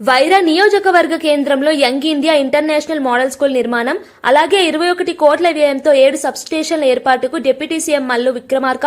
వైరా నియోజకవర్గ కేంద్రంలో young India international model school నిర్మాణం అలాగే ఇరవై ఒకటి కోట్ల వ్యయంతో ఏడు సబ్స్టేషన్ల ఏర్పాటుకు deputy CM Mallu Vikramarka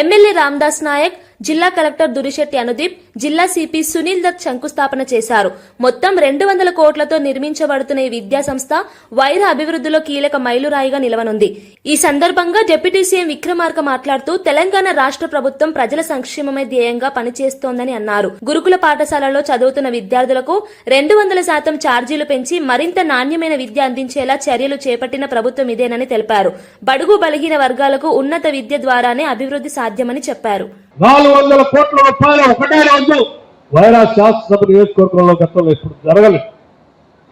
MLA Ramdas Naik జిల్లా కలెక్టర్ దురిశెట్టి అనుదీప్ జిల్లా సిపి సునీల్ దత్ శంకుస్థాపన చేశారు. మొత్తం రెండు వందల కోట్లతో నిర్మించబడుతున్న ఈ విద్యా సంస్థ వైర అభివృద్ధిలో కీలక మైలురాయిగా నిలవనుంది. ఈ సందర్భంగా డిప్యూటీ సీఎం విక్రమార్క మాట్లాడుతూ తెలంగాణ రాష్ట్ర ప్రభుత్వం ప్రజల సంక్షేమమే ధ్యేయంగా పనిచేస్తోందని అన్నారు. గురుకుల పాఠశాలలో చదువుతున్న విద్యార్థులకు రెండు వందల శాతం ఛార్జీలు పెంచి మరింత నాణ్యమైన విద్య అందించేలా చర్యలు చేపట్టిన ప్రభుత్వం ఇదేనని తెలిపారు. బడుగు బలహీన వర్గాలకు ఉన్నత విద్య ద్వారానే అభివృద్ధి సాధ్యమని చెప్పారు. నాలుగు వందల కోట్ల రూపాయలు ఒకటే రోజు వైరా శాసనసభ నియోజకవర్గంలో గతంలో ఇప్పుడు జరగలేదు.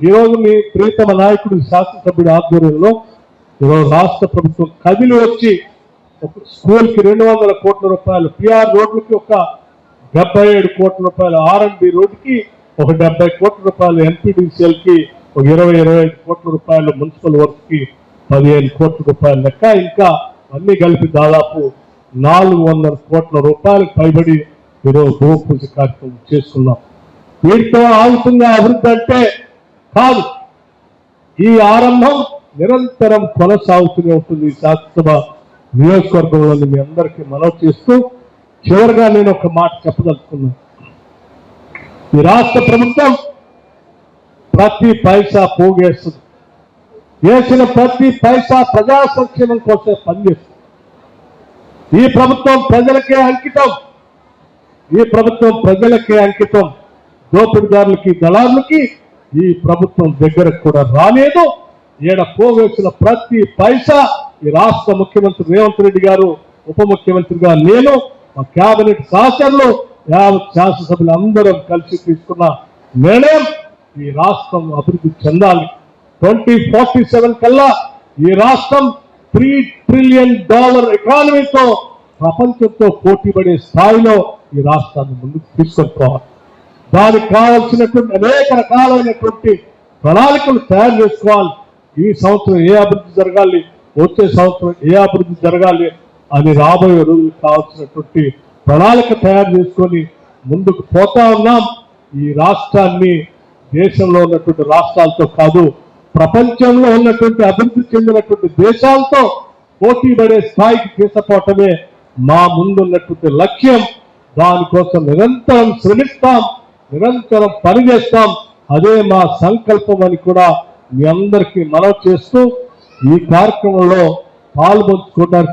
ఈరోజు మీ ప్రీతమ నాయకుడు శాసనసభ్యుడి ఆధ్వర్యంలో ఈరోజు రాష్ట్ర ప్రభుత్వం కదిలి వచ్చి ఒక స్కూల్కి రెండు వందల కోట్ల రూపాయలు పిఆర్ రోడ్లకి ఒక డెబ్బై ఏడు కోట్ల రూపాయలు ఆర్ఎండ్బి రోడ్డుకి ఒక డెబ్బై కోట్ల రూపాయలు ఎంపీడీసీఎల్కి ఒక ఇరవై ఇరవై ఐదు కోట్ల రూపాయలు మున్సిపల్ వర్క్కి పదిహేను కోట్ల రూపాయల లెక్క. ఇంకా అన్ని కలిపి దాదాపు నాలుగు వందల కోట్ల రూపాయలకు పైబడి ఈరోజు భూమి కార్యక్రమం చేసుకున్నాం వీటితో ఆగుతున్న అభివృద్ధి అంటే కాదు. ఈ ఆరంభం నిరంతరం కొనసాగుతూనే ఉంటుంది ఈ శాసనసభ నియోజకవర్గంలోని మీ అందరికీ మనవి చేస్తూ చివరిగా నేను ఒక మాట చెప్పదలుచుకున్నాను ఈ రాష్ట్ర ప్రభుత్వం ప్రతి పైసా పోగేస్తుంది. వేసిన ప్రతి పైసా ప్రజా సంక్షేమం కోసం పనిచేస్తుంది. ఈ ప్రభుత్వం ప్రజలకే అంకితం. ఈ ప్రభుత్వం ప్రజలకే అంకితం. దోపిడిదారులకి దళారులకి ఈ ప్రభుత్వం దగ్గరకు కూడా రాలేదు. ఈడ పోవేసిన ప్రతి పైసా ఈ రాష్ట్ర ముఖ్యమంత్రి రేవంత్ రెడ్డి గారు ఉప ముఖ్యమంత్రిగా నేను మా కేబినెట్ శాసనలు యావత్ శాసనసభ్యులు అందరం కలిసి తీసుకున్న నిర్ణయం ఈ రాష్ట్రం అభివృద్ధి చెందాలి. ట్వంటీ ఫార్టీ సెవెన్ కల్లా ఈ రాష్ట్రం త్రీ ట్రిలియన్ డాలర్ ఎకానమీతో ప్రపంచంతో పోటీపడే స్థాయిలో ఈ రాష్ట్రాన్ని ముందుకు తీసుకొని దానికి కావాల్సినటువంటి అనేక రకాలైనటువంటి ప్రణాళికలు తయారు చేసుకోవాలి. ఈ సంవత్సరం ఏ అభివృద్ధి జరగాలి వచ్చే సంవత్సరం ఏ అభివృద్ధి జరగాలి అని రాబోయే రోజులకు కావాల్సినటువంటి ప్రణాళిక తయారు చేసుకొని ముందుకు పోతా ఉన్నాం. ఈ రాష్ట్రాన్ని దేశంలో ఉన్నటువంటి రాష్ట్రాలతో కాదు ప్రపంచంలో ఉన్నటువంటి అభివృద్ధి చెందినటువంటి దేశాలతో పోటీ పడే స్థాయికి తీసుకుపోవటమే మా ముందున్నటువంటి లక్ష్యం. దానికోసం నిరంతరం శ్రమిస్తాం నిరంతరం పనిచేస్తాం. అదే మా సంకల్పం అని కూడా మీ అందరికీ మనవి చేస్తూ ఈ కార్యక్రమంలో పాల్పంచుకోవడానికి